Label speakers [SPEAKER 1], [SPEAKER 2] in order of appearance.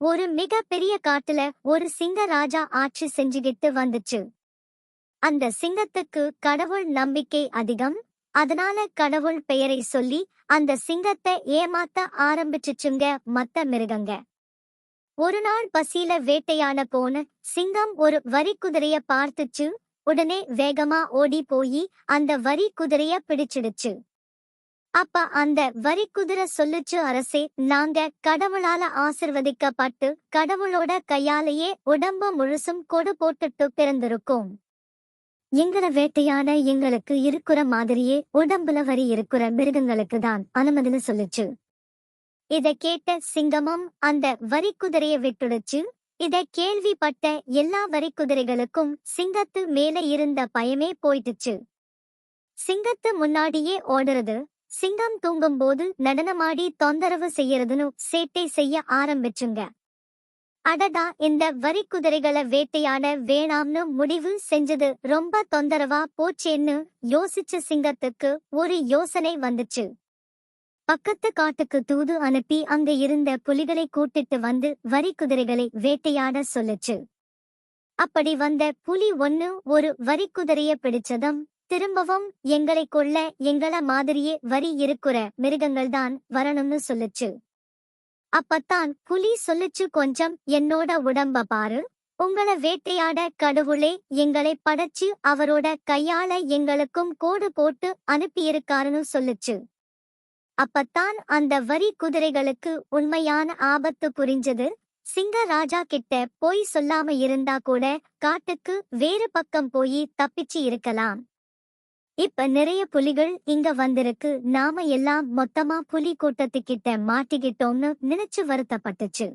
[SPEAKER 1] ஒரு மிக பெரிய காட்டுல ஒரு சிங்க ராஜா ஆட்சி செஞ்சுகிட்டு வந்துச்சு. அந்த சிங்கத்துக்கு கடவுள் நம்பிக்கை அதிகம். அதனால கடவுள் பெயரை சொல்லி அந்த சிங்கத்தை ஏமாத்த ஆரம்பிச்சுச்சுங்க மத்த மிருகங்க. ஒரு நாள் பசியில வேட்டையாட போன சிங்கம் ஒரு வரி குதிரைய பார்த்துச்சு. உடனே வேகமா ஓடி போய் அந்த வரி குதிரைய பிடிச்சிடுச்சு. அப்ப அந்த வரி குதிரை சொல்லுச்சு அரசே நாங்க கடவுளால ஆசிர்வதிக்கப்பட்டு கடவுளோட கையாலேயே உடம்ப முழுசும் கொடு போட்டுட்டு பிறந்திருக்கோம். எங்கள வேட்டையாட எங்களுக்கு இருக்கிற மாதிரியே உடம்புல வரி இருக்கிற மிருகங்களுக்கு தான் அனுமதினு சொல்லுச்சு. இத கேட்ட சிங்கமும் அந்த வரி குதிரைய விட்டுடுச்சு. இத கேள்விப்பட்ட எல்லா வரி குதிரைகளுக்கும் சிங்கத்து மேல இருந்த பயமே போயிட்டுச்சு. சிங்கத்து முன்னாடியே ஓடுறது சிங்கம் தூங்கும்போது நடனமாடி தொந்தரவு செய்யறதுன்னு சேட்டை செய்ய ஆரம்பிச்சுங்க. அடடா இந்த வரி குதிரைகளை வேட்டையாட வேணாம்னு முடிவு செஞ்சது. ரொம்ப தொந்தரவா போச்சேன்னு யோசிச்ச சிங்கத்துக்கு ஒரு யோசனை வந்துச்சு. பக்கத்து காட்டுக்கு தூது அனுப்பி அங்க இருந்த புலிகளை கூட்டிட்டு வந்து வரி குதிரைகளை வேட்டையாட சொல்லுச்சு. அப்படி வந்த புலி ஒன்னு ஒரு வரிக்குதிரைய பிடிச்சதும் திரும்பவும் எங்களை கொள்ள எங்கள மாதிரியே வரி இருக்கிற மிருகங்கள் தான் வரணும்னு சொல்லுச்சு. அப்பத்தான் புலி சொல்லுச்சு கொஞ்சம் என்னோட உடம்ப பாரு. உங்கள வேட்டையாட கடவுளே எங்களை படைச்சு அவரோட கையால எங்களுக்கும் கோடு போட்டு அனுப்பியிருக்காருன்னு சொல்லுச்சு. அப்பத்தான் அந்த வரி குதிரைகளுக்கு உண்மையான ஆபத்து புரிஞ்சது. சிங்க ராஜா கிட்ட போய் சொல்லாம இருந்தா கூட காட்டுக்கு வேறு பக்கம் போய் தப்பிச்சு இருக்கலாம். இப்ப நிறைய புலிகள் இங்க வந்திருக்கு. நாம எல்லாம் மொத்தமா புலி கூட்டத்துக்கிட்ட மாட்டிக்கிட்டோம்னு நினைச்சு வருத்தப்பட்டுச்சு.